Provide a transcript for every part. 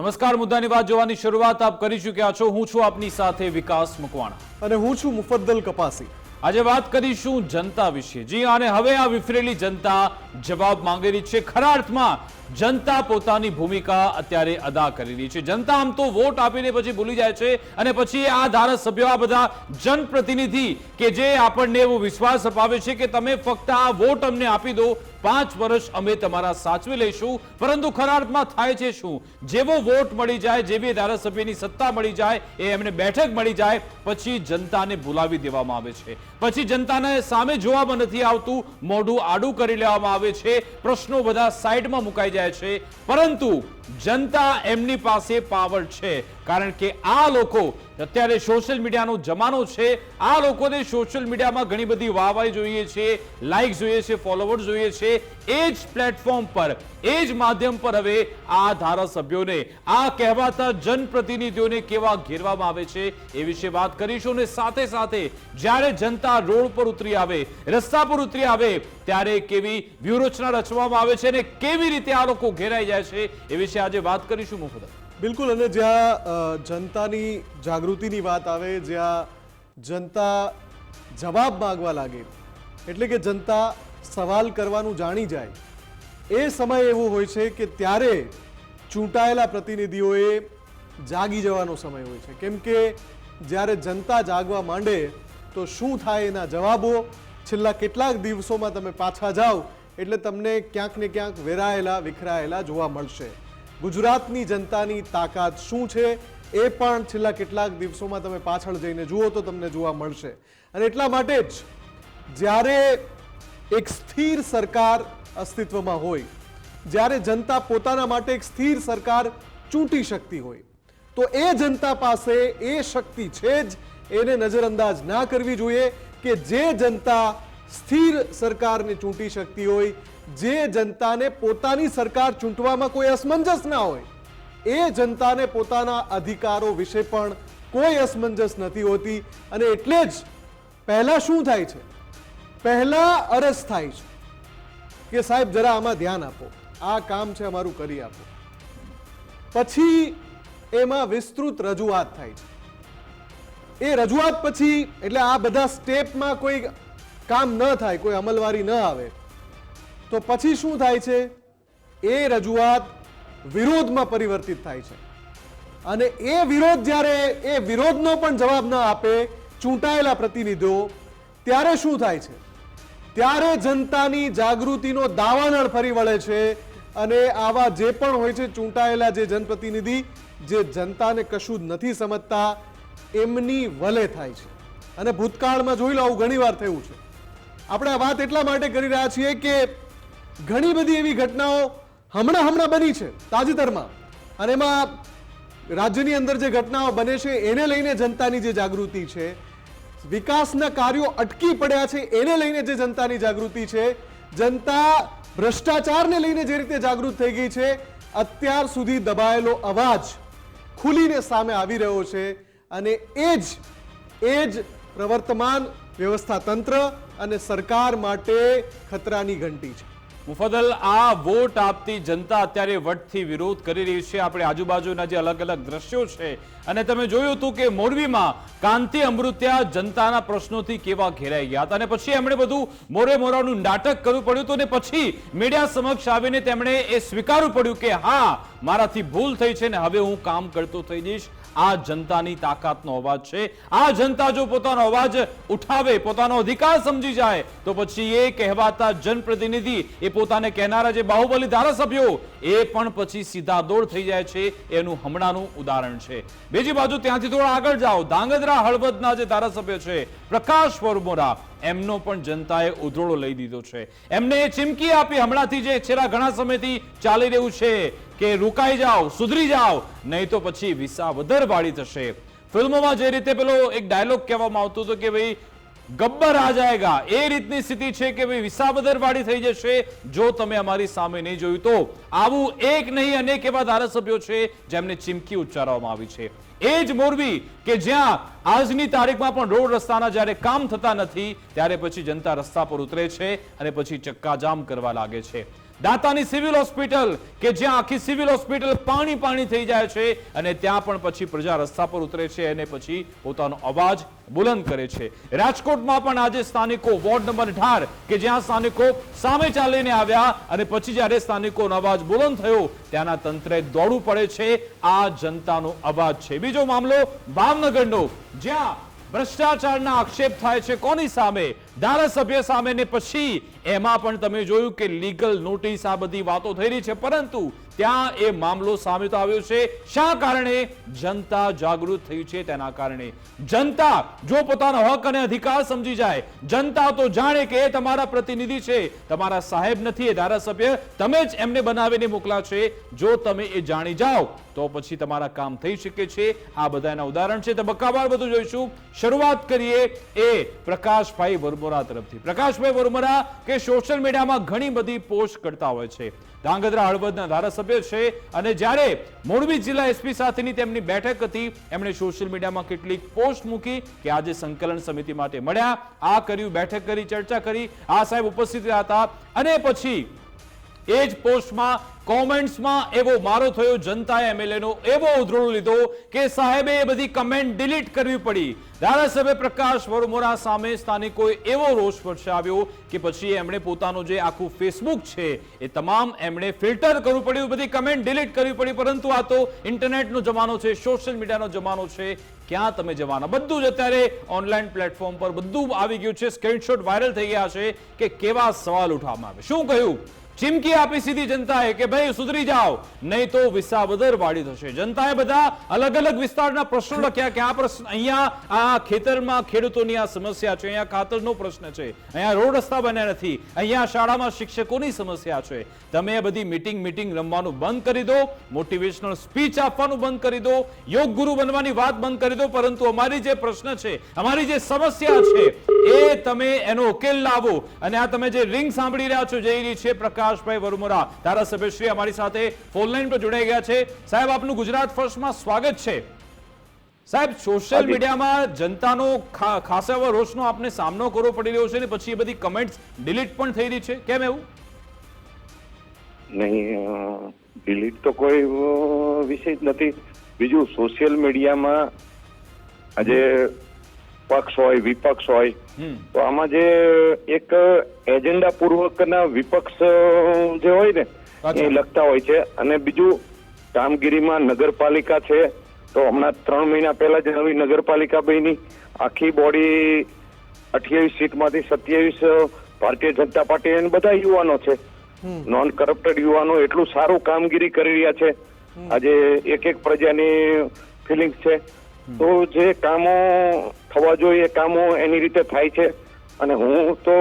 નમસ્કાર મુદ્દાની વાત જોવાની શરૂઆત આપ કરી ચૂક્યા છો. હું છું આપની સાથે વિકાસ મકવાણા. અને હું છું મુફદ્દલ કપાસી. આજે વાત કરીશું જનતા વિશે. જી અને હવે આ વિફરેલી જનતા જવાબ માંગી રહી છે. ખરા અર્થમાં જનતા પોતાની ભૂમિકા અત્યારે અદા કરી રહી છે. જનતા આમ તો વોટ આપીને પછી ભૂલી જાય છે અને પછી આ ધારાસભ્યો આ બધા જનપ્રતિનિધિ કે જે આપણને એવો વિશ્વાસ અપાવે છે કે તમે ફક્ત આ વોટ અમને આપી દો પાંચ વર્ષ અમે તમારા સાચવી લઈશું, પરંતુ ખરા અર્થમાં થાય છે શું? જેવો વોટ મળી જાય, જેવી ધારાસભ્યની સત્તા મળી જાય, એ એમને બેઠક મળી જાય, પછી જનતાને ભૂલાવી દેવામાં આવે છે. પછી જનતાને સામે જોવામાં નથી આવતું, મોઢું આડું કરી લેવામાં આવે છે, પ્રશ્નો બધા સાઈડમાં મુકાઈ જાય છે. પરંતુ જનતા એમની પાસે પાવર છે. કારણ કે આ લોકો અત્યારે સોશિયલ મીડિયાનો જમાનો છે. આ લોકોને સોશિયલ મીડિયામાં ઘણી બધી વાહવાઈ જોઈએ છે લાઈક જોઈએ છે ફોલોવર્સ જોઈએ છે. એ જ પ્લેટફોર્મ પર, એ જ માધ્યમ પર હવે આ ધારાસભ્યોને, આ કહેવાતા જનપ્રતિનિધિઓને કેવા ઘેરવામાં આવે છે એ વિશે વાત કરીશું અને સાથે સાથે જ્યારે જનતા રોડ પર ઉતરી આવે, રસ્તા પર ઉતરી આવે, ત્યારે કેવી વ્યૂહરચના રચવામાં આવે છે અને કેવી રીતે આ લોકો ઘેરાઈ જાય છે એ વિશે આજે વાત કરીશું મુફદલ બિલકુલ, અને જ્યાં જનતાની જાગૃતિની વાત આવે, જ્યાં જનતા જવાબ માગવા લાગે, એટલે કે જનતા સવાલ કરવાનું જાણી જાય. એ સમય એવો હોય છે કે ત્યારે ચૂંટાયેલા પ્રતિનિધિઓએ જાગી જવાનો સમય હોય છે. કેમ કે જ્યારે જનતા જાગવા માંડે, તો શું થાય એના જવાબો? છેલ્લા કેટલાક દિવસોમાં તમે પાછા જાઓ, એટલે તમને ક્યાંક ને ક્યાંક વેરાયેલા, વિખરાયેલા જોવા મળશે. ગુજરાતની જનતાની તાકાત શું છે? એ પણ છેલ્લા કેટલાક દિવસોમાં તમે પાછળ જઈને જુઓ તો તમને જોવા મળશે. અને એટલા માટે જ જ્યારે એક સ્થિર સરકાર અસ્તિત્વમાં હોય. જ્યારે જનતા પોતાના માટે એક સ્થિર સરકાર ચૂંટી શકતી હોય. તો એ જનતા પાસે એ શક્તિ છે જ, એને નજરઅંદાજ ના કરવી જોઈએ કે જે જનતા સ્થિર સરકારને ચૂંટી શકતી હોય, જે જનતાને પોતાની સરકાર ચૂંટવામાં કોઈ અસમંજસ ના હોય, એ જનતાને પોતાના અધિકારો વિશે પણ કોઈ અસમંજસ નથી હોતી. અને એટલે જ પહેલાં શું થાય છે? પહેલા અરજ થાય છે કે સાહેબ જરા આમાં ધ્યાન આપો. આ કામ છે અમારું કરી આપો. પછી એમાં વિસ્તૃત રજૂઆત થાય છે. એ રજૂઆત પછી એટલે આ બધા સ્ટેપમાં કોઈ કામ ન થાય, કોઈ અમલવારી ન આવે, તો પછી શું થાય છે? એ રજૂઆત વિરોધમાં પરિવર્તિત થાય છે. અને એ વિરોધ જ્યારે એ વિરોધનો પણ જવાબ ન આપે, ચૂંટાયેલા પ્રતિનિધિઓ, ત્યારે શું થાય છે? ત્યારે જનતાની જાગૃતિનો દાવાનળ ફરી વળે છે અને આવા જે પણ હોય છે ચૂંટાયેલા જે જનપ્રતિનિધિ, જે જનતાને કશું નથી સમજતા, એમની વલે થાય છે. અને ભૂતકાળમાં જોઈ લો, આવું ઘણીવાર થયું છે. આપણે આ વાત એટલા માટે કરી રહ્યા છીએ કે ઘણી બધી એવી ઘટનાઓ હમણાં હમણાં બની છે, તાજેતરમાં. અને એમાં રાજ્યની અંદર જે ઘટનાઓ બને છે, એને લઈને જનતાની જે જાગૃતિ છે વિકાસના કાર્યો અટકી પડ્યા છે, એને લઈને જે જનતાની જાગૃતિ છે, જનતા ભ્રષ્ટાચારને લઈને જે રીતે જાગૃત થઈ ગઈ છે, અત્યાર સુધી દબાયેલો અવાજ ખુલીને સામે આવી રહ્યો છે અને એ જ એ જ પ્રવર્તમાન વ્યવસ્થા તંત્ર અને સરકાર માટે ખતરાની ઘંટી છે. મુફદલ આ વોટ આપતી જનતા અત્યારે વટથી વિરોધ કરી રહી છે. આપણે આજુબાજુના જે અલગ અલગ દ્રશ્યો છે, અને તમે જોયું હતું કે મોરબીમાં કાંતિ અમૃત્યા જનતાના પ્રશ્નોથી કેવા ઘેરાઈ ગયા હતા. અને પછી એમણે બધું મોરે મોરાનું નાટક કરવું પડ્યું હતું, અને પછી મીડિયા સમક્ષ આવીને તેમણે એ સ્વીકારવું પડ્યું કે હા, મારાથી ભૂલ થઈ છે ને હવે હું કામ કરતો થઈ જઈશ. આ જનતાની તાકાતનો અવાજ છે. આ જનતા જો પોતાનો અવાજ ઉઠાવે, પોતાનો અધિકાર સમજી જાય, તો પછી એ કહેવાતા જનપ્રતિનિધિ, એ પોતાને કહેનારા જે બાહુબલી ધારાસભ્યો, એ પણ પછી સીધા દોડ થઈ જાય છે. એનું હમણાંનું ઉદાહરણ છે. બીજી બાજુ ત્યાંથી થોડા આગળ જાઓ. ધાંગધ્રા હળવદના જે ધારાસભ્ય છે, પ્રકાશ વરમોરા, એમનો પણ જનતાએ ઉધોળો લઈ દીધો છે. એમને એ ચીમકી આપી હમણાંથી જે છેલ્લા ઘણા સમયથી ચાલી રહ્યું છે. કે રોકાઈ જાઓ, સુધરી જાઓ, નહીં તો પછી વિસાવદર વાળી થશે. ફિલ્મોમાં જે રીતે પેલો એક ડાયલોગ કહેવામાં આવતો હતો કે ભાઈ, ગબ્બર આ જાયગા. એ રીતની સ્થિતિ છે કે ભાઈ વિસાવદર વાળી થઈ જશે જો તમે અમારી સામે નહીં જોયું તો. આવું એક નહીં, અનેક એવા ધારાસભ્યો છે જેમને ચીમકી ઉચ્ચારવામાં આવી છે. એ જ મોરબી કે જ્યાં આજની તારીખમાં પણ રોડ રસ્તાના જ્યારે કામ થતા નથી, ત્યારે પછી જનતા રસ્તા પર ઉતરે છે અને પછી ચક્કાજામ કરવા લાગે છે. દાતાની સિવિલ હોસ્પિટલ, કે જ્યાં આખી સિવિલ હોસ્પિટલ પાણી પાણી થઈ જાય છે અને ત્યાં પણ પછી પ્રજા રસ્તા પર ઉતરે છે અને પછી પોતાનો અવાજ બુલંદ કરે છે. રાજકોટમાં પણ આજે સ્થાનિકો વોર્ડ નંબર અઢાર, કે જ્યાં સ્થાનિકો સામે ચાલીને આવ્યા અને પછી જ્યારે સ્થાનિકોનો અવાજ બુલંદ થયો, ત્યાંના તંત્રે દોડવું પડે છે. આ જનતાનો અવાજ છે. બીજો મામલો ભાવનગરનો, જ્યાં ભ્રષ્ટાચારના આક્ષેપ થાય છે કોની સામે? ધારાસભ્ય સામે ને પછી એમાં પણ તમે જોયું કે લીગલ નોટિસ આ બધી વાતો થઈ રહી છે. પરંતુ ત્યાં એ મામલો સામે તો આવ્યો છે. શા કારણે? જનતા જાગૃત થઈ છે તેના કારણે. જનતા જો પોતાનો હક અને અધિકાર સમજી જાય, જનતા તો જાણે કે એ તમારા પ્રતિનિધિ છે. તમારા સાહેબ નથી, એ ધારાસભ્ય. તમે જ એમને બનાવીને મોકલા છે. જો તમે એ જાણી જાઓ, તો પછી તમારા કામ થઈ શકે છે. આ બધાના ઉદાહરણ છે. તબક્કાવાર બધું જોઈશું. શરૂઆત કરીએ એ પ્રકાશભાઈ વરમોરા તરફથી. પ્રકાશભાઈ વરમોરા કે સોશિયલ મીડિયામાં ઘણી બધી પોસ્ટ કરતા હોય છે. ધાંગધ્રા હળવદના ધારાસભ્ય છે અને જ્યારે મોરબી જિલ્લા એસપી સાથેની તેમની બેઠક હતી, એમણે સોશિયલ મીડિયામાં કેટલીક પોસ્ટ મૂકી કે આજે સંકલન સમિતિ માટે મળ્યા. આ કર્યું, બેઠક કરી, ચર્ચા કરી. આ સાહેબ ઉપસ્થિત રહ્યા હતા અને પછી એ જ પોસ્ટમાં, કોમેન્ટ્સમાં એવો મારો થયો જનતાએ એમએલએનો એવો ઉધરોળ લીધો કે સાહેબે એ બધી કમેન્ટ ડિલીટ કરવી પડી. ધારાસભ્ય પ્રકાશ વરમોરા સામે સ્થાનિકોએ એવો રોષ વર્ષાવ્યો કે પછી એમણે પોતાનું જે આખું ફેસબુક છે, એ તમામ એમણે ફિલ્ટર કરવું પડ્યું, બધી કમેન્ટ ડિલીટ કરવી પડી, પરંતુ આ તો ઇન્ટરનેટનો જમાનો છે, સોશિયલ મીડિયાનો જમાનો છે. ક્યાં તમે જવાના? બધું જ અત્યારે ઓનલાઈન પ્લેટફોર્મ પર બધું આવી ગયું છે. સ્ક્રીનશોટ વાયરલ થઈ ગયા છે કે કેવા સવાલ ઉઠાવવામાં આવે. શું કહ્યું? ચીમકી આપી સીધી જનતાએ કે ભાઈ સુધરી જાઓ. નહીં તો વિસાવદર વાળી થશે. જનતાએ બધા અલગ અલગ વિસ્તારના પ્રશ્નો લખ્યા કે આ પ્રશ્ન અહીંયા, આ ખેતરમાં ખેડૂતોની આ સમસ્યા છે. અહીંયા ખાતરનો પ્રશ્ન છે. અહીંયા રોડ રસ્તા બન્યા નથી. અહીંયા શાળામાં શિક્ષકોની સમસ્યા છે. તમે બધી મીટિંગ મીટિંગ રમવાનું બંધ કરી દો. મોટિવેશનલ સ્પીચ આપવાનું બંધ કરી દો. યોગ ગુરુ બનવાની વાત બંધ કરી દો. પરંતુ અમારી જે પ્રશ્ન છે, અમારી જે સમસ્યા છે, એ તમે એનો ઉકેલ લાવો. અને આ તમે જે રિંગ સાંભળી રહ્યા છો જઈ રહી છે પ્રકાશભાઈ વરમોરા. ધારાસભ્યશ્રી અમારી સાથે ફોનલાઈન પર જોડાઈ ગયા છે. સાહેબ આપનું ગુજરાત ફર્સ્ટમાં સ્વાગત છે. સાહેબ સોશિયલ મીડિયામાં જનતાનો ખાસ એવા રોષનો આપને સામનો કરવો પડી રહ્યો છે ને પછી એ બધી કમેન્ટ્સ ડિલીટ પણ થઈ રહી છે. કેમ એવું? નહીં ડિલીટ તો કોઈ વિષય જ નથી. બીજું સોશિયલ મીડિયામાં આજે પક્ષ હોય વિપક્ષ હોય તો આમાં જે એક એજન્ડા પૂર્વકના વિપક્ષ જે હોય ને એ લખતા હોય છે. અને બીજું કામગીરીમાં નગરપાલિકા છે. તો હમણાં ત્રણ મહિના પહેલા જ નવી નગરપાલિકા બની. આખી બોડી અઠ્યાવીસ સીટમાંથી સત્યાવીસ ભારતીય જનતા પાર્ટી અને બધા યુવાનો છે. નોન કરપ્ટેડ યુવાનો એટલું સારું કામગીરી કરી રહ્યા છે. આજે એક એક પ્રજાની ફિલિંગ્સ છે. તો જે કામો થવા જોઈએ કામો એની રીતે થાય છે. અને હું તો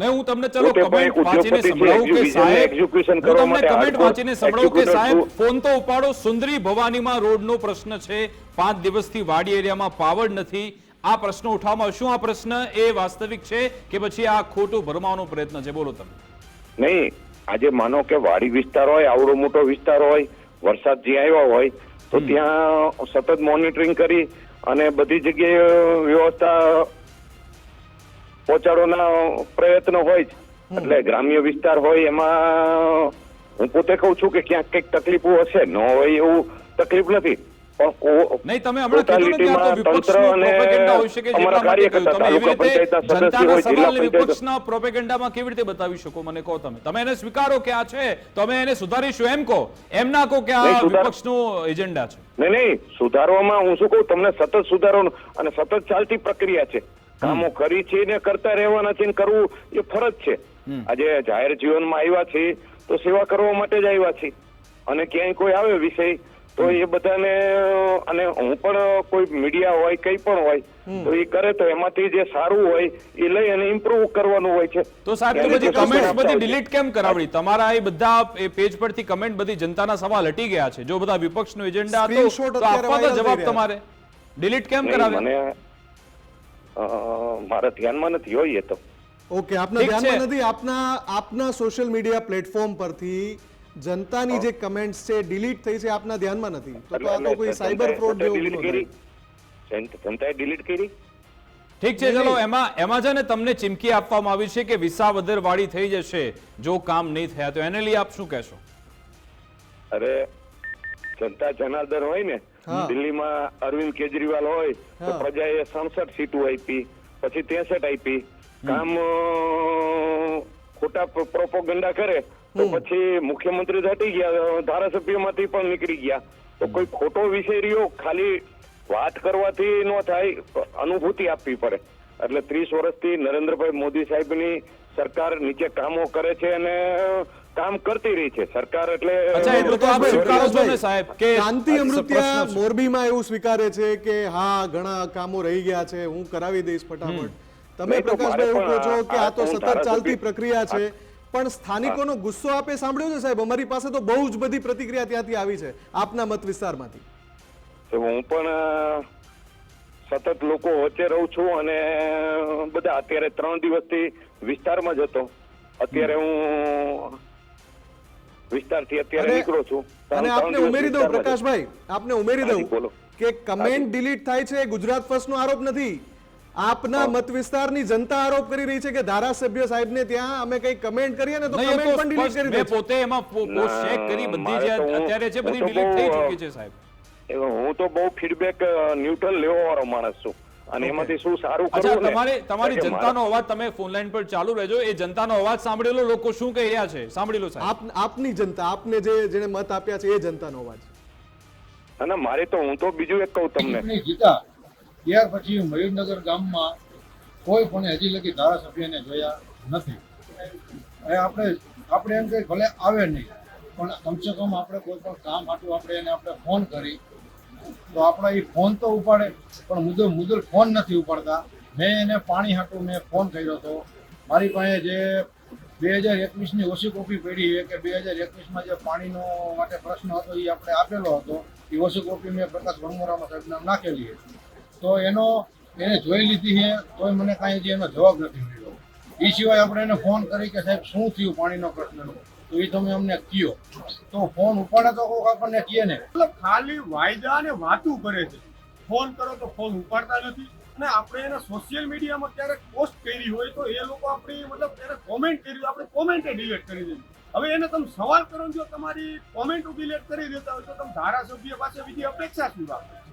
મેં હું તમને ચલો કમેન્ટ વાંચીને સંભળાવું કે સાહેબ એક્ઝિક્યુશન કરવા માટે કમેન્ટ વાંચીને સંભળાવું કે સાહેબ ફોન તો ઉપાડો સુંદરી ભવાનીમાં રોડનો પ્રશ્ન છે પાંચ દિવસથી વાડી એરિયામાં પાવર નથી. આ પ્રશ્ન ઉઠાવવામાં શું આ પ્રશ્ન? એ વાસ્તવિક છે કે પછી આ ખોટું ભરમાવાનો પ્રયત્ન છે? બોલો તમે. નહીં આજે માનો કે વાડી વિસ્તાર હોય આવડો મોટો વિસ્તાર હોય વરસાદ જ્યાં આવ્યો હોય તો ત્યાં સતત મોનિટરિંગ કરી અને બધી જગ્યાએ વ્યવસ્થા પહોંચાડવાના પ્રયત્નો હોય જ. એટલે ગ્રામ્ય વિસ્તાર હોય એમાં હું પોતે કહું છું કે ક્યાંક કંઈક તકલીફો હશે. ન હોય એવું તકલીફ નથી. નહીં તમે હમણાં કીધું ને કે વિપક્ષનું propaganda હોઈ શકે જેટલા માટે કહ્યું. તમે એવી રીતે જનતાના સવાલને વિપક્ષના પ્રોપેગેન્ડામાં કેવી રીતે બતાવી શકો? મને કહો તમે. તમે એને સ્વીકારો કે આ છે? તો અમે એને સુધારીશું એમ કહો. એમ ના કહો કે આ વિપક્ષનો એજન્ડા છે. નહીં નહીં સુધારવામાં હું શું કહું? તમને સતત સુધારવાનું અને સતત ચાલતી પ્રક્રિયા છે. કામો કરી છે ને કરતા રહેવાના છે ને કરવું એ ફરજ છે. આજે જાહેર જીવનમાં આવ્યા છે તો સેવા કરવા માટે જ આવ્યા છે. અને ક્યાંય કોઈ આવે વિષય. તો એ બધાને અને હું પણ કોઈ મીડિયા હોય કઈ પણ હોય તો એ કરે તો એમાંથી જે સારું હોય એ લઈ અને ઇમ્પ્રુવ કરવાનું હોય છે. તો સાહેબ તો બધી કમેન્ટ્સ બધી ડિલીટ કેમ કરાવડી? તમારા એ બધા એ પેજ પરથી કમેન્ટ બધી જનતાના સવાલ હટી ગયા છે. જો બધા વિપક્ષનો એજન્ડા હતો તો અત્યારે આપવા તો જવાબ તમારે. ડિલીટ કેમ કરાવે? કરાવ્યા મને મારા ધ્યાનમાં નથી હોય એ તો. ઓકે આપના ધ્યાનમાં નથી? આપના આપના સોશિયલ મીડિયા પ્લેટફોર્મ પરથી જનતાની જે કમેન્ટ્સ છે ડિલીટ થઈ છે આપના ધ્યાનમાં નથી. તો તો આ તો કોઈ સાયબર ફ્રોડ જેવું ગુનો જનતાએ ડિલીટ કરી? ઠીક છે ચલો એમાં એમાં છે ને તમને ચીમકી આપવામાં આવી છે કે વિસાવદર વાળી થઈ જશે જો કામ નહીં થયા તો. એને લઈ આપ શું કહેશો? અરે જનતા જનાર્દન હોય ને. દિલ્હીમાં અરવિંદ કેજરીવાલ હોય તો. પ્રજાએ સડસઠ સીટો આપી પછી ત્રેસઠ આપી. કામ ખોટા પ્રોપોગંડા કરે તો પછી મુખ્યમંત્રી હટી ગયા ધારાસભ્યમાંથી પણ નીકળી ગયા. તો કોઈ ખોટો વિષય રહ્યો? ખાલી વાત કરવાથી ન થાય અનુભૂતિ આપવી પડે. એટલે ત્રીસ વર્ષથી નરેન્દ્રભાઈ મોદી સાહેબની સરકાર નીચે કામો કરે છે અને કામ કરતી રહી છે. સરકાર એટલે અચ્છા, એટલું તો આપ સ્વીકારો છો ને સાહેબ કે આ અમૃતિયા. મોરબીમાં એવું સ્વીકારે છે કે હા ઘણા કામો રહી ગયા છે હું કરાવી દઈશ ફટાફટ. તમે પ્રકાશભાઈ એવું કહો છો કે આ- આ તો સતત ચાલતી પ્રક્રિયા છે. પણ સ્થાનિકોનો ગુસ્સો આપે સાંભળ્યો છે સાહેબ? અમારી પાસે તો બહુ જ બધી પ્રતિક્રિયા ત્યાંથી આવી છે. આપના મત વિસ્તારમાંથી. હું પણ સતત લોકો વચ્ચે રહું છું અને બધા અત્યારે ત્રણ દિવસથી વિસ્તારમાં જ હતો. અત્યારે હું વિસ્તારથી અત્યારે નીકળો છું. અને આપને ઉમેરી દઉં. પ્રકાશભાઈ આપને ઉમેરી દઉં બોલો. કે કમેન્ટ ડિલીટ થાય છે ગુજરાત ફર્સ્ટ નો આરોપ નથી. આપના મત વિસ્તારની જનતા આરોપ કરી રહી છે કે ધારાસભ્ય સાહેબને ત્યાં અમે કઈ કમેન્ટ કરીએ ને તો કમેન્ટ પણ ડિલીટ કરી દે પોતે એમાં પોસ્ટ ચેક કરી બધી જે અત્યારે છે બધી ડિલીટ થઈ ચૂકી છે સાહેબ. હું તો બહુ ફીડબેક ન્યુટ્રલ લેવા વાળો માણસ છું. અને એમાંથી શું સારું કરવું ને? તમારી તમારી જનતાનો અવાજ તમે ફોન લાઈન પર ચાલુ રહેજો. એ જનતાનો અવાજ સાંભળેલો લોકો શું કહી રહ્યા છે? સાંભળી લો સાહેબ. આપ આપની જનતા આપને જે જેને મત આપ્યા છે એ જનતાનો અવાજ અને મારે તો હું તો બીજું એક કહું તમને. જીતા ત્યાર પછી મયુરનગર ગામમાં કોઈ પણ હજી લગી ધારાસભ્યને જોયા નથી. આપણે આપણે એમ કે ભલે આવે નહીં, પણ કમસે કમ આપણે કોઈ પણ કામ હાટું આપણે એને આપણે ફોન કરી, તો આપણે એ ફોન તો ઉપાડે, પણ મુદ્દો મુદ્દો ફોન નથી ઉપાડતા. મેં એને પાણી હાટું મેં ફોન કર્યો હતો. મારી પાસે જે બે હજાર એકવીસની ઓછી કોપી પડી છે કે બે હજાર એકવીસમાં જે પાણીનો માટે પ્રશ્ન હતો એ આપણે આપેલો હતો, એ ઓછી કોપી મેં પ્રકાશ વણમોરામાં સાહેબને નાખેલી છે. તો એનો, એને જોઈ લીધી છે, તોય મને કાંઈ હજી એનો જવાબ નથી મળ્યો. એ સિવાય આપણે એને ફોન કરી કે સાહેબ, શું થયું પાણીનો પ્રશ્નનો? તો એ તમે અમને કયો. તો ફોન ઉપાડે તો કોક આપણને કહે ને. મતલબ ખાલી વાયદા ને વાતું કરે છે. ફોન કરો તો ફોન ઉપાડતા નથી. અને આપણે એને સોશિયલ મીડિયામાં ક્યારેક પોસ્ટ કરી હોય તો એ લોકો આપણી, મતલબ ક્યારેક કોમેન્ટ કરી આપણે કોમેન્ટ ડિલેટ કરી દીધી હવે એને તમે સવાલ કરો જો તમારી કોમેન્ટ ડિલેટ કરી દેતા હોય તો તમે ધારાસભ્ય પાસે બીજી અપેક્ષા શું રાખો?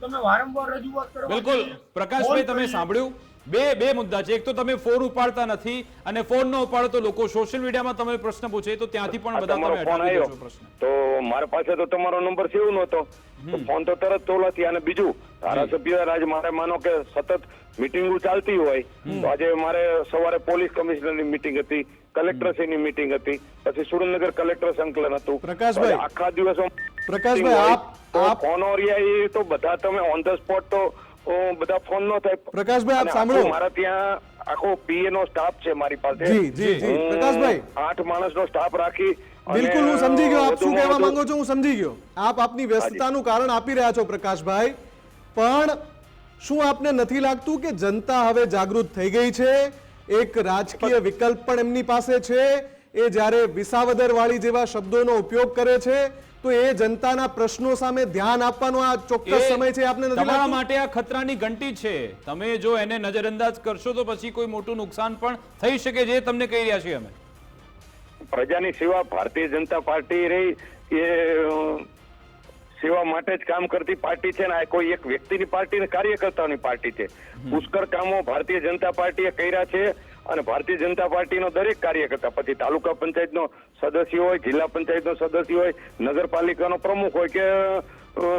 તમે વારંવાર રજૂઆત કરો બિલકુલ. પ્રકાશભાઈ તમે સાંભળ્યું? બે બે મુદ્દા છે. એક તો તમે ફોન ઉપાડતા નથી અને ફોન ન ઉપાડો તો લોકો સોશિયલ મીડિયામાં તમે પ્રશ્ન પૂછે. તો ત્યાંથી પણ બધા તમારો તમે ફોન હટાવી આવ્યો. પ્રશ્ન. તો મારા પાસે તો તમારો નંબર સેવ નહોતો. ફોન તો તરત તોલાથી અને બીજું ધારાસભ્ય રાજ મારે માનો કે સતત મિટિંગો ચાલતી હોય તો આજે મારે સવારે પોલીસ કમિશનરની મિટિંગ હતી કલેક્ટરશ્રીની મિટિંગ હતી પછી સુરેન્દ્રનગર કલેક્ટર સંકલન હતું. પ્રકાશભાઈ. આખા દિવસો પ્રકાશભાઈ, આપ- આપ- ફોન ઓરિયા એ તો બધા તમે ઓન ધ સ્પોટ તો બધા ફોન નો થાય. પ્રકાશભાઈ, આપ સાંભળો. મારા ત્યાં આખો પીએ નો સ્ટાફ છે મારી પાસે. જી, જી, જી. પ્રકાશભાઈ. આઠ માણસનો સ્ટાફ રાખી બિલકુલ હું સમજી ગયો. આપ શું કહેવા માંગો છો? હું સમજી ગયો. આપ આપની વ્યસ્તતાનું કારણ આપી રહ્યા છો પ્રકાશભાઈ. પણ શું આપને નથી લાગતું કે જનતા હવે જાગૃત થઈ ગઈ છે? એક રાજકીય વિકલ્પ પણ એમની પાસે છે. એ જ્યારે વિસાવદર વાળી જેવા શબ્દોનો ઉપયોગ કરે છે તો એ જનતાના પ્રશ્નો સામે ધ્યાન આપવાનો આ ચોક્કસ સમય છે આપને નથી તમારા માટે આ ખતરાની ઘંટી છે. તમે જો એને નજરઅંદાજ કરશો તો પછી કોઈ મોટું નુકસાન પણ થઈ શકે જે તમને કહી રહ્યા છીએ અમે. પ્રજાની સેવા ભારતીય જનતા પાર્ટી રહી એ સેવા માટે જ કામ કરતી પાર્ટી છે ને આ કોઈ એક વ્યક્તિની પાર્ટી ને કાર્યકર્તાઓની પાર્ટી છે. પુષ્કળ કામો ભારતીય જનતા પાર્ટીએ કર્યા છે. અને ભારતીય જનતા પાર્ટીનો દરેક કાર્યકર્તા પછી તાલુકા પંચાયતનો સદસ્ય હોય જિલ્લા પંચાયતનો સદસ્ય હોય નગરપાલિકાનો પ્રમુખ હોય કે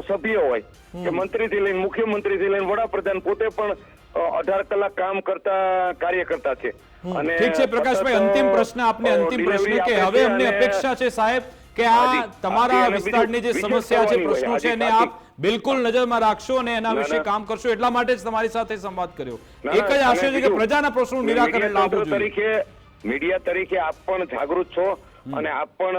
સભ્ય હોય કે મંત્રીથી લઈને મુખ્યમંત્રીથી લઈને વડાપ્રધાન પોતે પણ અઢાર કલાક કામ કરતા કાર્યકર્તા છે. અને ઠીક છે પ્રકાશભાઈ અંતિમ પ્રશ્ન આપને અંતિમ પ્રશ્ન કે હવે અમને અપેક્ષા છે સાહેબ કે આ તમારા વિસ્તારની જે સમસ્યા છે પ્રશ્નો છે એને આપ બિલકુલ નજરમાં રાખશો અને એના વિશે કામ કરશો એટલા માટે જ તમારી સાથે સંવાદ કર્યો. એક જ આશય છે કે પ્રજાના પ્રશ્નો નિરાકરણ લાવવું જોઈએ. મીડિયા તરીકે આપ પણ જાગૃત છો અને આપ પણ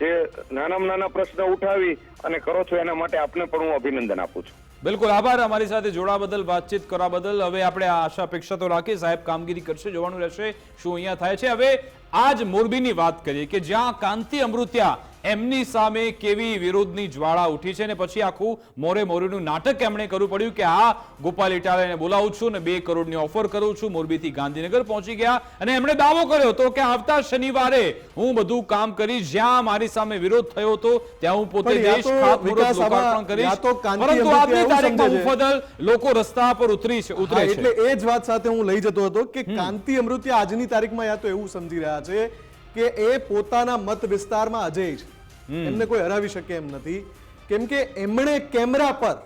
જે નાનામાં નાના પ્રશ્ન ઉઠાવી અને કરો છો એના માટે આપને પણ હું અભિનંદન આપું છું. બિલકુલ આભાર. અમારી સાથે જોડા બદલ વાતચીત કરવા બદલ. હવે આપણે આશા અપેક્ષા તો રાખીએ. સાહેબ કામગીરી કરશે જોવાનું રહેશે શું અહીંયા થાય છે. હવે આ જ મોરબીની વાત કરીએ કે જ્યાં કાંતિ અમૃત્યા એમની સામે કેવી વિરોધની જ્વાળા ઉઠી છે ને પછી આખું મોરે મોરેનું નાટક એમણે કરવું પડ્યું કે આ ગોપાલ ઇટાલિયાને બોલાવું છું ને બે કરોડની ઓફર કરું છું. મોરબીથી ગાંધીનગર પહોંચી ગયા અને એમણે દાવો કર્યો હતો કે આવતા શનિવારે હું બધું કામ કરીશ જ્યાં મારી સામે વિરોધ થયો હતો ત્યાં હું પોતે દેશ ખાતમુહૂર્ત લોકાર્પણ કરીશ. પરંતુ આજની તારીખમાં મુફદલ લોકો રસ્તા પર ઉતરી છે ઉતરે એટલે એ જ વાત સાથે હું લઈ જતો હતો કે કાંતિ અમૃત્યા આજની તારીખમાં યા તો એવું સમજી રહ્યા છે કે એ પોતાના મત વિસ્તારમાં અજય છે. એમને કોઈ હરાવી શકે એમ નથી. કેમ કે એમણે કેમેરા પર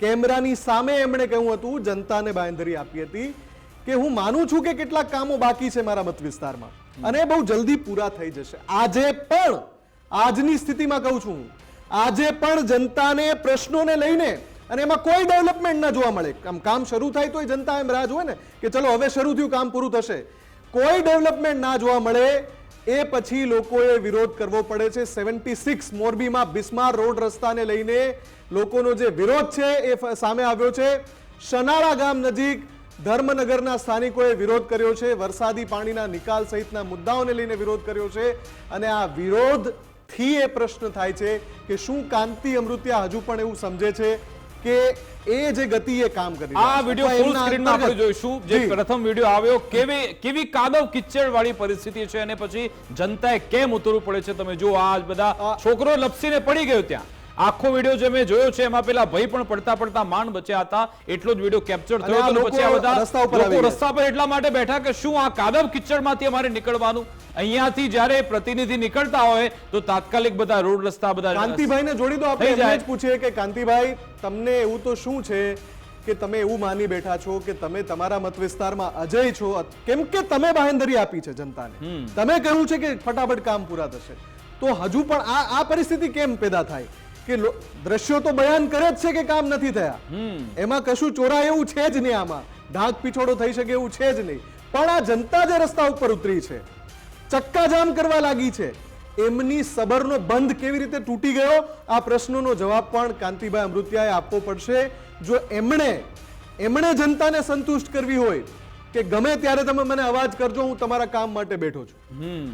કેમેરાની સામે એમણે કહ્યું હતું જનતાને બાંયધરી આપી હતી કે હું માનું છું કે કેટલાક કામો બાકી છે મારા મત વિસ્તારમાં. અને બહુ જલ્દી પૂરા થઈ જશે. આજે પણ આજની સ્થિતિમાં કહું છું આજે પણ જનતાને પ્રશ્નોને લઈને અને એમાં કોઈ ડેવલપમેન્ટ ન જોવા મળે. આમ કામ શરૂ થાય તો જનતા એમ રાહ જોવે ને કે ચલો હવે શરૂ થયું કામ પૂરું થશે. કોઈ ડેવલપમેન્ટ ના જોવા મળે, એ પછી લોકોએ વિરોધ કરવો પડે છે. સેવન્ટી સિક્સ મોરબીમાં બિસ્માર રોડ રસ્તાને લઈને લોકોનો જે વિરોધ છે એ સામે આવ્યો છે. શનાળા ગામ નજીક ધર્મનગરના સ્થાનિકોએ વિરોધ કર્યો છે. વરસાદી પાણીના નિકાલ સહિતના મુદ્દાઓને લઈને વિરોધ કર્યો છે. અને આ વિરોધથી એ પ્રશ્ન થાય છે કે શું કાંતિ અમૃત્યા હજુ પણ એવું સમજે છે? કે એ જે ગતિએ કામ કરી આ વીડિયો ફૂલ સ્ક્રીનમાં આપણે જોઈશું જે પ્રથમ વિડિયો આવ્યો. કેવી કેવી કાદવ કિચડ વાળી પરિસ્થિતિ છે અને પછી જનતાએ કેમ ઉતરવું પડે છે તમે જુઓ આ બધા છોકરો લપસીને પડી ગયો ત્યાં. આખો વિડિયો જે મેં જોયો છે એમાં પેલા ભાઈ પણ પડતા પડતા માંડ બચ્યા હતા. એટલો જ વિડિયો કેપ્ચર થયો હતો પછી આ બધા રસ્તા ઉપર પર એટલા માટે બેઠા કે શું આ કાદવ કિચડમાંથી અમારે નીકળવાનું? અહીંયાથી જ્યારે પ્રતિનિધિ નીકળતા હોય તો તાત્કાલિક બધા રોડ રસ્તા બધા કાંતિભાઈને જોડી દો આપણે એમને જ પૂછીએ કે કાંતિભાઈ તમને એવું તો શું છે કે તમે એવું માની બેઠા છો કે તમે તમારા મત વિસ્તારમાં અજય છો? કેમ કે તમે બાહેંધરી આપી છે જનતાને. તમે કહ્યું છે કે ફટાફટ કામ પૂરા થશે. તો હજુ પણ આ આ પરિસ્થિતિ કેમ પેદા થાય? કે દ્રશ્યો તો બયાન કરે જ છે કે કામ નથી થયા. એમાં કશું ચોરાય એવું છે જ નહીં આમાં. ઢાંક પીછોડો થઈ શકે એવું છે જ નહીં. પણ આ જનતા જે રસ્તા ઉપર ઉતરી છે ચક્કાજામ કરવા લાગી છે એમની સબરનો બંધ કેવી રીતે તૂટી ગયો? આ પ્રશ્નોનો જવાબ પણ કાંતિભાઈ અમૃતિયાએ આપવો પડશે. જો એમણે એમણે જનતાને સંતુષ્ટ કરવી હોય કે ગમે ત્યારે તમે મને અવાજ કરજો હું તમારા કામ માટે બેઠો છું. હમ.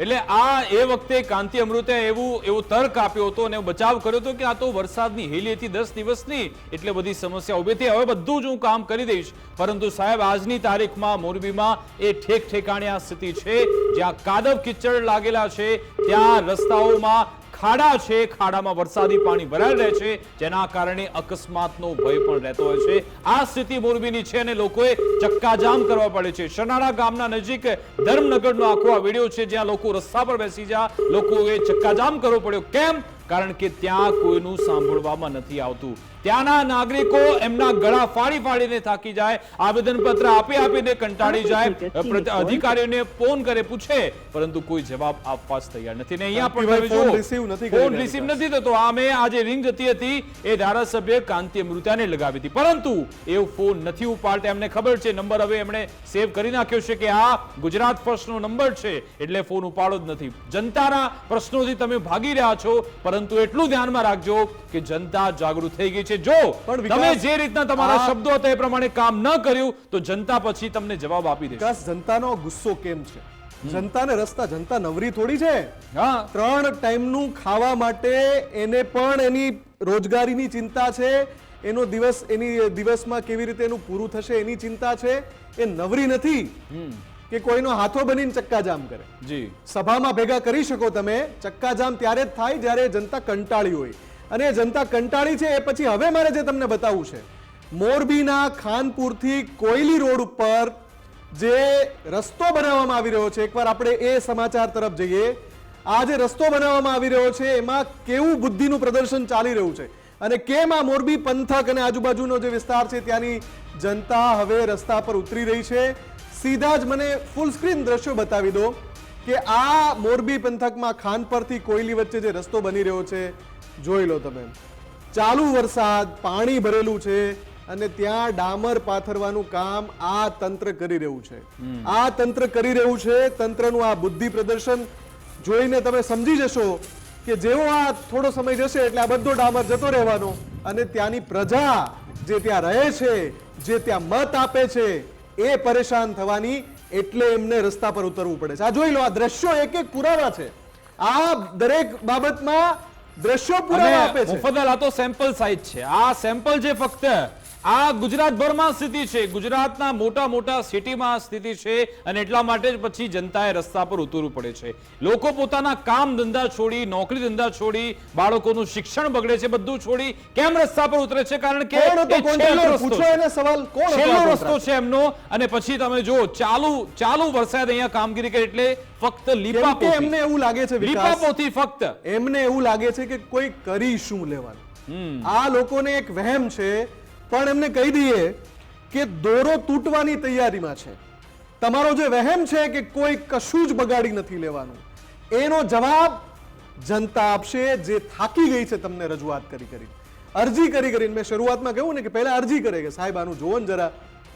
એટલે આ એ વખતે કાંતિ અમૃતે એવું એવું તર્ક આપ્યો હતો અને બચાવ કર્યો હતો કે આ તો વરસાદની હેલી હતી દસ દિવસની એટલે બધી સમસ્યા ઊભી થઈ. હવે બધું જ હું કામ કરી દઈશ. પરંતુ સાહેબ, આજની તારીખમાં મોરબીમાં એ ઠેક ઠેકાણે આ સ્થિતિ છે. જ્યાં કાદવ કિચડ લાગેલા છે, ત્યાં રસ્તાઓમાં ખાડા છે, ખાડામાં વરસાદી પાણી ભરાઈ રહે છે, જેના કારણે અકસ્માતનો ભય પણ રહેતો હોય છે. આ સ્થિતિ મોરબીની છે અને લોકોએ ચક્કાજામ કરવા પડે છે. શનાળા ગામના નજીક ધર્મનગરનો આખો આ વીડિયો છે, જ્યાં લોકો રસ્તા પર બેસી જા, લોકોએ ચક્કાજામ કરવો પડ્યો. કેમ? કારણ કે ત્યાં કોઈનું સાંભળવામાં નથી આવતું. ત્યાંના નાગરિકો એમના ગળા ફાડી ફાડીને થાકી જાય આવેદનપત્ર આપી આપીને કંટાળી જાય અધિકારીઓને ફોન કરે પૂછે પરંતુ કોઈ જવાબ આપવા તૈયાર નથી. ને અહીંયા પણ તમે ફોન જુઓ, નથી ફોન રિસીવ નથી થતો. આમે આ જે રિંગ જતી હતી એ ધારાસભ્ય કાંતિ અમૃતાને લગાવી હતી. પરંતુ એવો ફોન નથી ઉપાડતા. એમને ખબર છે નંબર હવે એમણે સેવ કરી નાખ્યો છે કે આ ગુજરાત ફર્સ્ટનો નંબર છે એટલે ફોન ઉપાડો જ નથી. જનતાના પ્રશ્નોથી તમે ભાગી રહ્યા છો પરંતુ એટલું ધ્યાનમાં રાખજો કે જનતા જાગૃત થઈ ગઈ છે. જો પણ તમે જે રીતના તમારા શબ્દો હતા એ પ્રમાણે કામ ન કર્યું તો જનતા પછી તમને જવાબ આપી દેશે. જનતાનો ગુસ્સો કેમ છે? જનતાને રસ્તા જનતા નવરી થોડી છે? હા. ત્રણ ટાઈમનું ખાવા માટે એને પણ એની રોજગારીની ચિંતા છે એનો દિવસ એની દિવસમાં કેવી રીતે એનું પૂરું થશે એની ચિંતા છે એ નવરી નથી કે કોઈનો હાથો બનીને ચક્કાજામ કરે. જી. સભામાં ભેગા કરી શકો તમે ચક્કાજામ ત્યારે જ થાય જ્યારે જનતા કંટાળી હોય. અને જનતા કંટાળી છે, એ પછી હવે મારે જે તમને બતાવવું છે. મોરબીના ખાનપુરથી કોયલી રોડ ઉપર જે રસ્તો બનાવવામાં આવી રહ્યો છે, એકવાર આપણે એ સમાચાર તરફ જઈએ. આ જે રસ્તો બનાવવામાં આવી રહ્યો છે, એમાં કેવું બુદ્ધિનું પ્રદર્શન ચાલી રહ્યું છે? અને કેમ આ મોરબી પંથક અને આજુબાજુનો જે વિસ્તાર છે, ત્યાંની જનતા હવે રસ્તા પર ઉતરી રહી છે? સીધા જ મને ફૂલ સ્ક્રીન દ્રશ્યો બતાવી દો. કે આ મોરબી પંથકમાં ખાનપરથી કોયલી વચ્ચે જે રસ્તો બની રહ્યો છે જોઈ લો તમે. ચાલુ વરસાદ પાણી ભરેલું છે અને ત્યાં ડામર પાથરવાનું કામ આ તંત્ર કરી રહ્યું છે. આ તંત્ર કરી રહ્યું છે તંત્રનું આ બુદ્ધિ પ્રદર્શન. જોઈને તમે સમજી જશો કે જેવો આ થોડો સમય જશે એટલે આ બધો ડામર જતો રહેવાનો અને ત્યાંની પ્રજા જે ત્યાં રહે છે જે ત્યાં મત આપે છે એ પરેશાન થવાની એટલે એમને રસ્તા પર ઉતરવું પડે છે. આ જોઈ લો આ દ્રશ્યો એક એક પુરાવા છે. આ દરેક બાબતમાં દ્રશ્યો પુરાવા આપે છે. મુફદ્દલ આ તો સેમ્પલ સાઇઝ છે. આ સેમ્પલ છે ફક્ત આ ગુજરાતભરમાં સ્થિતિ છે. ગુજરાતના મોટા મોટા સિટીમાં સ્થિતિ છે અને એટલા માટે જ પછી જનતાએ રસ્તા પર ઉતરવું પડે છે. લોકો પોતાના કામ ધંધા છોડી નોકરી ધંધા છોડી બાળકોનું શિક્ષણ બગડે છે બધું છોડી કેમ રસ્તા પર ઉતરે છે? કારણ કે છેલ્લો રસ્તો છે. એમનો. અને પછી તમે જો ચાલુ ચાલુ વરસાદ અહીંયા કામગીરી કરી એટલે ફક્ત લીપાપોથી. એમને એવું લાગે છે લીપાપોથી ફક્ત. એમને એવું લાગે છે કે કોઈ કરી શું લેવાનું? આ લોકોને એક વહેમ છે પણ એમને કહી દઈએ કે દોરો તૂટવાની તૈયારીમાં છે. તમારો જે વહેમ છે કે કોઈ કશું જ બગાડી નથી લેવાનું, એનો જવાબ જનતા આપશે જે થાકી ગઈ છે તમને રજૂઆત કરી કરી. અરજી કરી કરીને મેં શરૂઆતમાં કહ્યું ને કે પહેલા અરજી કરે કે સાહેબ આનું જોવો ને જરા,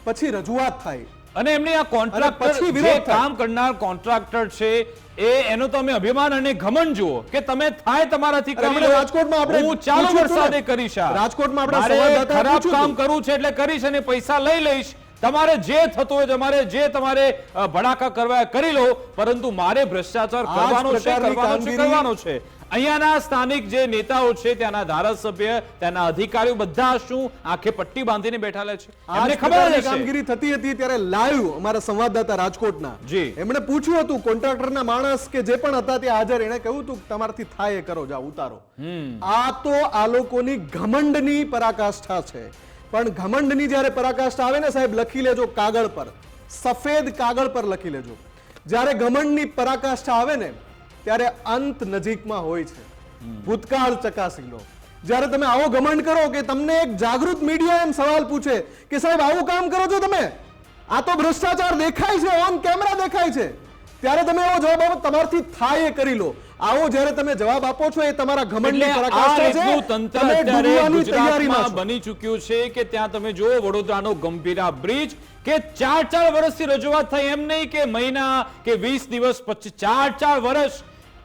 પછી રજૂઆત થાય. અને એમની આ કોન્ટ્રાક્ટર પછી વિરોધ કામ કરનાર કોન્ટ્રાક્ટર છે એ એનો તમે અભિમાન અને ઘમંડ જુઓ કે તમે થાય તમારાથી કરી રાજકોટમાં આપણે હું ચાલુ વરસાદે કરીશ. રાજકોટમાં આપણે ખરાબ કામ કરું છે એટલે કરીશ અને પૈસા લઈ લઈશ. તમારે જે થતું હોય તમારે જે તમારે ભડાકા કરવા કરી લો. પરંતુ મારે ભ્રષ્ટાચાર કરવાનો છે કરવાનો છે. અહીંયાના સ્થાનિક જે નેતાઓ છે ત્યાંના ધારાસભ્ય ત્યાંના અધિકારીઓ બધા શું આંખે પટ્ટી બાંધીને બેઠા છે? એમને ખબર કામગીરી થતી હતી ત્યારે લાઈવ અમારા સંવાદદાતા રાજકોટના. જી. એમણે પૂછ્યું હતું કોન્ટ્રાક્ટરના માણસ કે જે પણ હતા ત્યાં હાજર એણે કહ્યું હતું તમારાથી થાય એ કરો જાઓ ઉતારો. આ તો આ લોકોની ઘમંડની પરાકાષ્ઠા છે. પણ ઘમંડની જ્યારે પરાકાષ્ઠા આવે ને સાહેબ લખી લેજો કાગળ પર. સફેદ કાગળ પર લખી લેજો. જ્યારે ઘમંડની પરાકાષ્ઠા આવે ને ત્યારે અંત નજીકમાં હોય છે. ભૂતકાળ ચકાસી લો. જ્યારે તમે આવો ઘમંડ કરો કે તમને એક જાગૃત મીડિયા એમ સવાલ પૂછે કે સાહેબ આવું કામ કરો છો તમે? આ તો ભ્રષ્ટાચાર દેખાય છે ઓન કેમેરા દેખાય છે. ત્યારે તમે એવો જવાબ આપો તમારથી થાય એ કરી લો. આવો જ્યારે તમે જવાબ આપો છો એ તમારા ઘમંડની પરાકાષ્ઠા છે. તંત્ર અત્યારે ગુજરાતમાં બની ચૂક્યું છે કે ત્યાં તમે જો વડોદરાનો ગંભીરા બ્રિજ કે ચાર ચાર વર્ષથી રજૂઆત થઈ એમ નહીં કે મહિના કે વીસ દિવસ પછી ચાર ચાર વર્ષ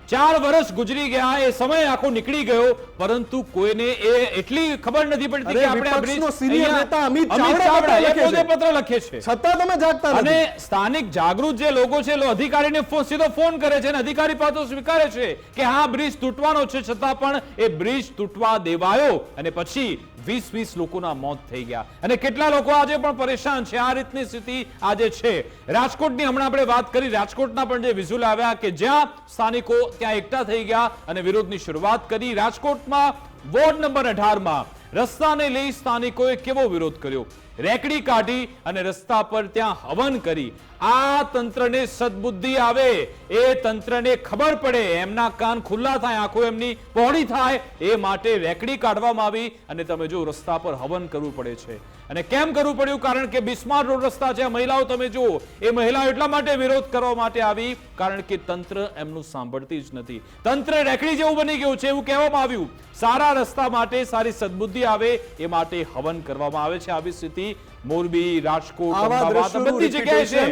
ચાર વર્ષ ગુજરી ગયા એ સમય આખો નીકળી ગયો પરંતુ કોઈને એ એટલી ખબર નથી પડતી કે આપણે વિપક્ષનો નેતા અમિત ચાવડા એ પોતે. પત્ર લખે છે. છતાં તમે જાગતા અને સ્થાનિક જાગૃત જે લોકો છે લો અધિકારીને સીધો ફોન કરે છે અને અધિકારી પાછો સ્વીકારે છે કે હા બ્રિજ તૂટવાનો છે છતાં પણ એ બ્રિજ તૂટવા દેવાયો. અને પછી વીસ વીસ લોકોના મોત થઈ ગયા. અને કેટલા લોકો આજે પણ પરેશાન છે? આ રીતની સ્થિતિ આજે છે. રાજકોટની હમણાં આપણે વાત કરી. રાજકોટના પણ જે વિઝ્યુલ આવ્યા કે જ્યાં સ્થાનિકો ત્યાં એકઠા થઈ ગયા અને વિરોધની શરૂઆત કરી. રાજકોટમાં વોર્ડ નંબર અઢારમાં રસ્તાને લઈ સ્થાનિકોએ કેવો વિરોધ કર્યો? રેકડી કાઢી અને રસ્તા પર ત્યાં હવન કરી. આ તંત્રને સદબુદ્ધિ આવે. એ તંત્રને ખબર પડે. એમના કાન ખુલ્લા થાય, આંખો એમની પહોળી થાય. એ માટે રેકડી કાઢવામાં આવી અને તમે જો રસ્તા પર હવન કરવું પડે છે. અને કેમ કરવું પડ્યું? કારણ કે બિસ્માર રોડ રસ્તા છે. મહિલાઓ, તમે જુઓ. એ મહિલાઓ એટલા માટે વિરોધ કરવા માટે આવી કારણ કે તંત્ર એમનું સાંભળતી જ નથી. તંત્ર રેકડી જેવું બની ગયું છે એવું કહેવામાં આવ્યું. સારા રસ્તા માટે સારી સદબુદ્ધિ આવે. એ માટે હવન કરવામાં આવે છે. આવી સ્થિતિ મોરબી રાજકોટ અમદાવાદ બધી જગ્યાએ છે.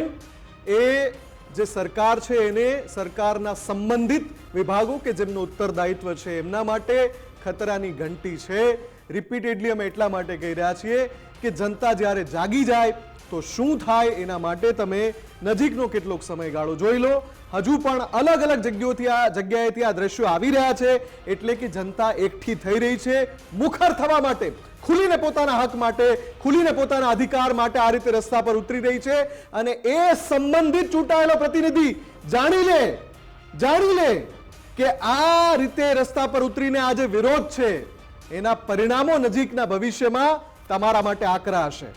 એ જે સરકાર છે એને સરકારના સંબંધિત વિભાગો કે જેમનું ઉત્તરદાયિત્વ છે એમના માટે ખતરાની ઘંટી છે. રિપીટેડલી અમે એટલા માટે કહી રહ્યા છીએ કે જનતા જ્યારે જાગી જાય તો શું થાય એના માટે તમે નજીકનો કેટલોક સમયગાળો જોઈ લો. હજુ પણ અલગ અલગ જગ્યાઓથી આ જગ્યાએથી આ દ્રશ્યો આવી રહ્યા છે. એટલે કે જનતા એકઠી થઈ રહી છે. મુખર થવા માટે, ખુલીને પોતાના હક માટે, ખુલીને પોતાના અધિકાર માટે આ રીતે રસ્તા પર ઉતરી રહી છે. અને એ સંબંધિત ચૂંટાયેલો પ્રતિનિધિ જાણી લે જાણી લે કે આ રીતે રસ્તા પર ઉતરીને આ જે વિરોધ છે, એના પરિણામો નજીકના ભવિષ્યમાં તમારા માટે આકરા હશે.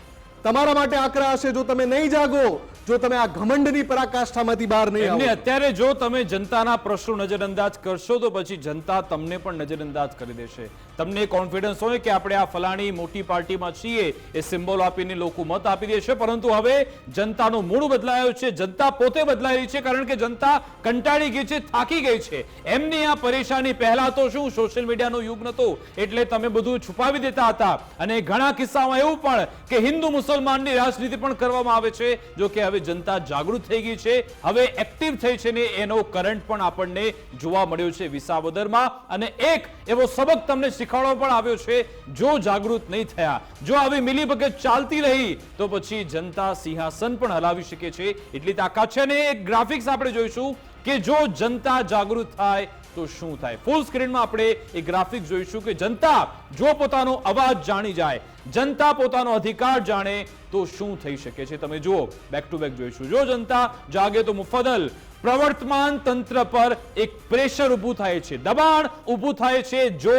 તમારા માટે આકરા હશે જો તમે નહીં જાગો. જો તમે આ ઘમંડની પરાકાષ્ઠામાંથી બહાર નહીં આવો. અત્યારે જો તમે જનતાના પ્રશ્નો નજરઅંદાજ કરશો તો પછી જનતા તમને પણ નજરઅંદાજ કરી દેશે. તમને કોન્ફિડન્સ હોય કે આપણે આ ફલાણી મોટી પાર્ટીમાં છીએ એ સિમ્બોલ આપીને લોકો મત આપી દેશે. પરંતુ હવે જનતાનો મૂળ બદલાયો છે. જનતા પોતે બદલાઈ છે કારણ કે જનતા કંટાળી ગઈ છે થાકી ગઈ છે. એમની આ પરેશાની પહેલા તો શું સોશિયલ મીડિયાનો યુગ નતો? એટલે તમે બધું છુપાવી દેતા હતા. અને ઘણા કિસ્સામાં એવું પણ કે હિન્દુ મુસલમાનની રાજનીતિ પણ કરવામાં આવે છે જો કે હવે જનતા જાગૃત થઈ ગઈ છે. હવે એક્ટિવ થઈ છે ને એનો કરંટ પણ આપણને જોવા મળ્યો છે વિસાવદરમાં. અને એક એવો સબક તમને શીખવાડવા પણ આવ્યો છે, જો જાગૃત નહીં થયા, જો આવી મિલીભગત ચાલતી રહી, તો પછી જનતા સિંહાસન પણ હલાવી શકે છે. એટલી તાકાત છે અને એક ગ્રાફિક્સ આપણે જોઈશું કે જો જનતા જાગૃત થાય તો શું થાય? ફૂલ સ્ક્રીનમાં આપણે એ ગ્રાફિક જોઈશું કે જનતા જો પોતાનો અવાજ જાણી જાય, જનતા પોતાનો અધિકાર જાણે, તો શું થઈ શકે છે? તમે જુઓ બેક ટુ બેક જોઈશું. જો જનતા જાગે તો મુફદલ પ્રવર્તમાન તંત્ર પર એક પ્રેશર ઊભું થાય છે. દબાણ ઊભું થાય છે જો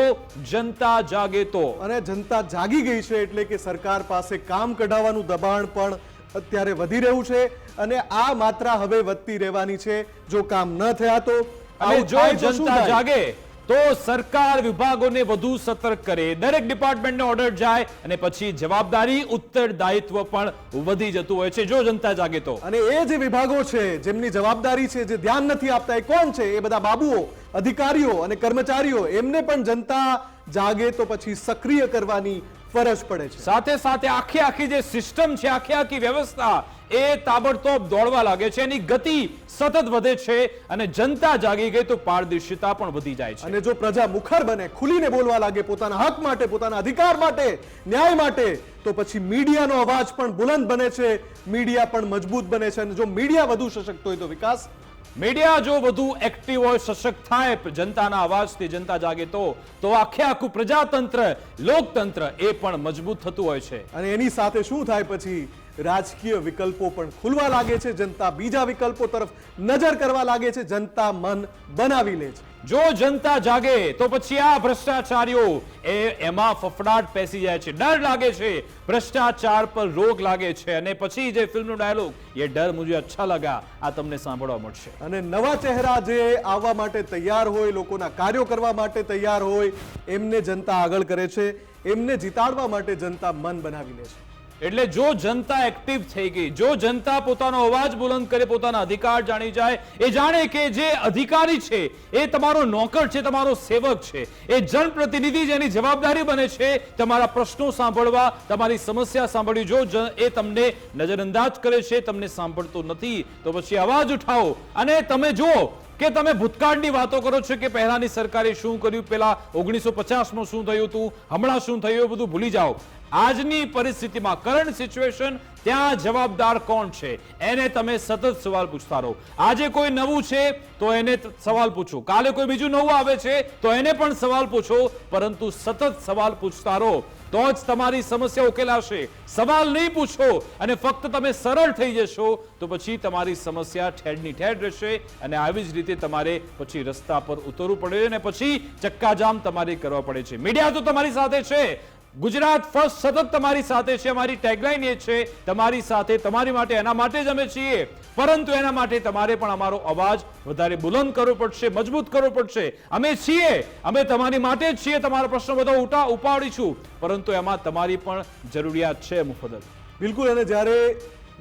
જનતા જાગે તો. અને જનતા જાગી ગઈ છે એટલે કે સરકાર પાસે કામ કઢાવવાનું દબાણ પણ અત્યારે વધી રહ્યું છે અને આ માત્રા હવે વધતી રહેવાની છે. જો કામ ન થયા તો અને જો જનતા જાગે તો સરકાર વિભાગોને વધુ સતર્ક કરે. દરેક ડિપાર્ટમેન્ટને ઓર્ડર જાય અને પછી જવાબદારી ઉત્તરદાયિત્વ પણ વધી જતું હોય છે. જો જનતા જાગે તો. અને એ જે વિભાગો છે જેમની જવાબદારી છે જે ધ્યાન નથી આપતા એ કોણ છે? એ બધા બાબુઓ અધિકારીઓ અને કર્મચારીઓ એમને પણ જનતા જાગે તો પછી સક્રિય કરવાની ફરજ પડે છે. સાથે સાથે આખી આખી જે સિસ્ટમ છે આખી આખી વ્યવસ્થા એ તાબડતોબ દોડવા લાગે છે. એની ગતિ સતત વધે છે અને જનતા જાગી ગઈ તો પારદર્શિતા પણ વધી જાય છે. અને જો પ્રજા મુખર બને ખુલીને બોલવા લાગે પોતાના હક માટે પોતાના અધિકાર માટે ન્યાય માટે તો પછી મીડિયાનો અવાજ પણ બુલંદ બને છે. મીડિયા પણ મજબૂત બને છે. અને જો મીડિયા વધુ સશક્ત હોય તો વિકાસ મીડિયા જો વધુ એક્ટિવ હોય, સશક્ત થાય જનતાના અવાજથી જનતા જાગે તો તો આખે આખું પ્રજાતંત્ર, લોકતંત્ર એ પણ મજબૂત થતું હોય છે. અને એની સાથે શું થાય પછી? રાજકીય વિકલ્પો પણ ખુલવા લાગે છે. જનતા બીજા વિકલ્પો તરફ નજર કરવા લાગે છે. જનતા મન બનાવી લે છે. જો જનતા જાગે તો પછી આ ભ્રષ્ટાચારીઓ એ એમાં ફફડાટ પેસી જાય છે. ડર લાગે છે. ભ્રષ્ટાચાર પર રોગ લાગે છે. અને પછી જે ફિલ્મનો ડાયલોગ એ ડર મુજબ અચ્છા લગા આ તમને સાંભળવા મળશે. અને નવા ચહેરા જે આવવા માટે તૈયાર હોય લોકોના કાર્યો કરવા માટે તૈયાર હોય એમને જનતા આગળ કરે છે. એમને જીતાડવા માટે જનતા મન બનાવી લે છે. એટલે જો જનતા એક્ટિવ થઈ ગઈ, જો જનતા પોતાનો અવાજ બુલંદ કરે, પોતાના અધિકાર જાણી જાય, એ જાણે કે જે અધિકારી છે, એ તમારો નોકર છે, તમારો સેવક છે, એ જનપ્રતિનિધિ જેની જવાબદારી બને છે, તમારા પ્રશ્નો સાંભળવા, તમારી સમસ્યા સાંભળવી જો એ તમને નજરઅંદાજ કરે છે, તમને સાંભળતો નથી, તો પછી અવાજ ઉઠાવો. અને તમે જુઓ કે તમે ભૂતકાળની વાતો કરો છો કે પહેલાની સરકારે શું કર્યું, પેલા ઓગણીસો પચાસમાં શું થયું હતું, હમણાં શું થયું, એ બધું ભૂલી જાઓ. આજની પરિસ્થિતિમાં કરંટ સિચ્યુએશન ત્યાં જવાબદાર કોણ છે? એને તમે સતત સવાલ પૂછતા રહો. આજે કોઈ નવું છે, તો એને સવાલ પૂછો. કાલે કોઈ બીજું નવું આવે છે, તો એને પણ સવાલ પૂછો. પરંતુ સતત સવાલ પૂછતા રહો. તો જ તમારી સમસ્યા ઉકેલાશે. સવાલ નહીં પૂછો અને ફક્ત તમે સરળ થઈ જશો, તો પછી તમારી સમસ્યા ઠેરની ઠેર રહેશે અને આવી જ રીતે તમારે પછી રસ્તા પર ઉતરવું પડે અને પછી ચક્કાજામ તમારે કરવા પડે છે. મીડિયા તો તમારી સાથે છે. ગુજરાત ફર્સ્ટ સતત તમારી સાથે છે, અમારી ટેગલાઇન એ છે, તમારી સાથે, તમારી માટે, એના માટે જ અમે છીએ. પરંતુ એના માટે તમારે પણ અમારો અવાજ વધારે બુલંદ કરવો પડશે, મજબૂત કરવો પડશે. અમે છીએ, અમે તમારી માટે જ છીએ, તમારા પ્રશ્નો બધા ઉઠા ઉપાડીશું. પરંતુ એમાં તમારી પણ જરૂરિયાત છે મુફદલ બિલકુલ, અને જ્યારે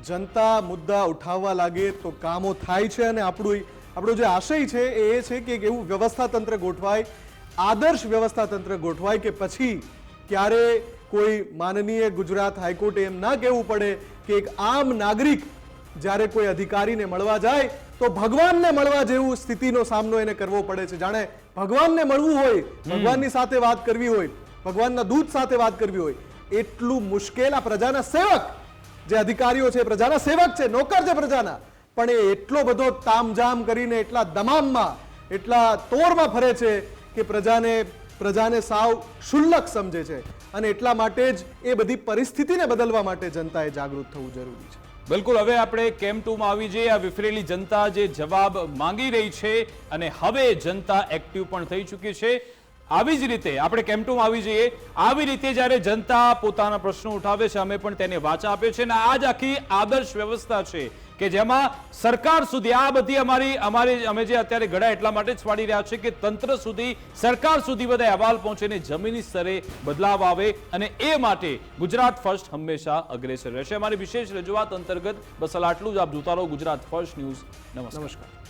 જનતા મુદ્દા ઉઠાવવા લાગે તો કામો થાય છે, અને આપણું આપણો જે આશય છે એ છે કે એવું વ્યવસ્થા તંત્ર ગોઠવાય, આદર્શ વ્યવસ્થા તંત્ર ગોઠવાય કે પછી ક્યારે કોઈ માનનીય ગુજરાત હાઈકોર્ટે એમ ના કહેવું પડે કે એક આમ નાગરિક જ્યારે કોઈ અધિકારીને મળવા જાય તો ભગવાનને મળવા જેવું સ્થિતિનો સામનો એને કરવો પડે છે. જાણે ભગવાનને મળવું હોય ભગવાનની સાથે વાત કરવી હોય ભગવાનના દૂત સાથે વાત કરવી હોય એટલું મુશ્કેલ આ પ્રજાના સેવક જે અધિકારીઓ છે પ્રજાના સેવક છે નોકર છે પ્રજાના. પણ એ એટલો બધો તામઝામ કરીને એટલા દમામમાં એટલા તોરમાં ફરે છે કે પ્રજાને પ્રજાને સાવ ક્ષુલ્લક સમજે છે અને એટલા માટે જ એ બધી પરિસ્થિતિને બદલવા માટે જનતાએ જાગૃત થવું જરૂરી છે. બિલકુલ, હવે આપણે કેમ ટુમાં આવી જઈએ. આ વિફરેલી જનતા જે જવાબ માંગી રહી છે અને હવે જનતા એક્ટિવ પણ થઈ ચૂકી છે. આવી જ રીતે આપણે કેમ ટુમાં આવી જઈએ. આવી રીતે જ્યારે જનતા પોતાના પ્રશ્નો ઉઠાવે છે, અમે પણ તેને વાચા આપીએ છીએ. અને આ જ આખી આદર્શ વ્યવસ્થા છે કે જેમાં સરકાર સુધી આ બધી અમારી અમારી અમે જે અત્યારે ઘડા એટલા માટે જ પાડી રહ્યા છે કે તંત્ર સુધી, સરકાર સુધી બધા અહેવાલ પહોંચે ને જમીની સ્તરે બદલાવ આવે અને એ માટે ગુજરાત ફર્સ્ટ હંમેશા અગ્રેસર રહેશે. અમારી વિશેષ રજૂઆત અંતર્ગત, બસ આટલું જ. આપ જોતા રહો ગુજરાત ફર્સ્ટ ન્યૂઝ. નમસ્કાર.